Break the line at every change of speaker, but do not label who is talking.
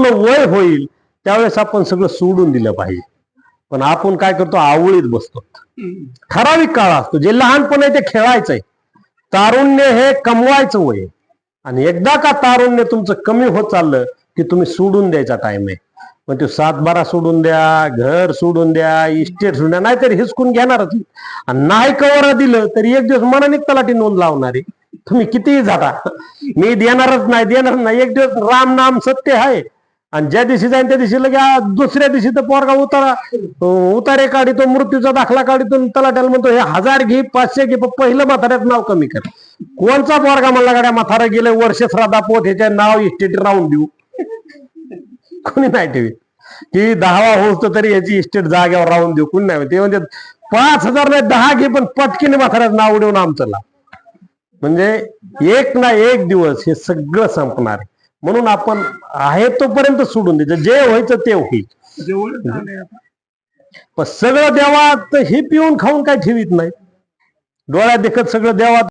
आपलं वय होईल त्यावेळेस आपण सगळं सोडून दिलं पाहिजे. पण आपण काय करतो आवळीत बसतो. ठराविक काळ असतो. जे लहानपण आहे ते खेळायचं आहे. तारुण्य हे कमवायचं वय आणि एकदा का तारुण्य तुमचं कमी होत चाललं की तुम्ही सोडून द्यायचा टाइम आहे. मग तो सातबारा सोडून द्या घर सोडून द्या इस्टेट सोडून द्या नाहीतर हिसकून घेणारच. आणि नाही कवर दिलं तरी एक दिवस मनाने तलाठी नोंद लावणारी तुम्ही कितीही झाटा मी देणारच नाही देणार नाही. एक दिवस राम नाम सत्य आहे. आणि ज्या दिवशी जाईन त्या दिवशी लगे आ, दुसऱ्या दिवशी तर पोरगा उतारा. अं, उतारे काढितो मृत्यूचा दाखला काढितो तलाट्याला म्हणतो हे हजार घे पाचशे घे पण पहिलं म्हाताऱ्यात नाव कमी कर. कोणचा पोरगा म्हणला गाड्या म्हातारा गेले वर्ष श्राद्धा पोत ह्याच्या नाव इस्टेट राहून देऊ. कोणी नाही ठेवी की दहावा होतो तरी याची इस्टेट जाग्यावर राहून देऊ. कोणी नाही ते म्हणजे पाच हजार नाही दहा घे पण पटकीने म्हाताऱ्यात नाव देऊन आमचं लाव म्हणजे एक ना एक दिवस हे सगळं संपणार आहे. म्हणून आपण आहे तोपर्यंत सोडून द्यायचं. जे व्हायचं ते होईल. पण सगळं देवात हे पिऊन खाऊन काय ठेवीत नाही. डोळ्यात देखत सगळं देवात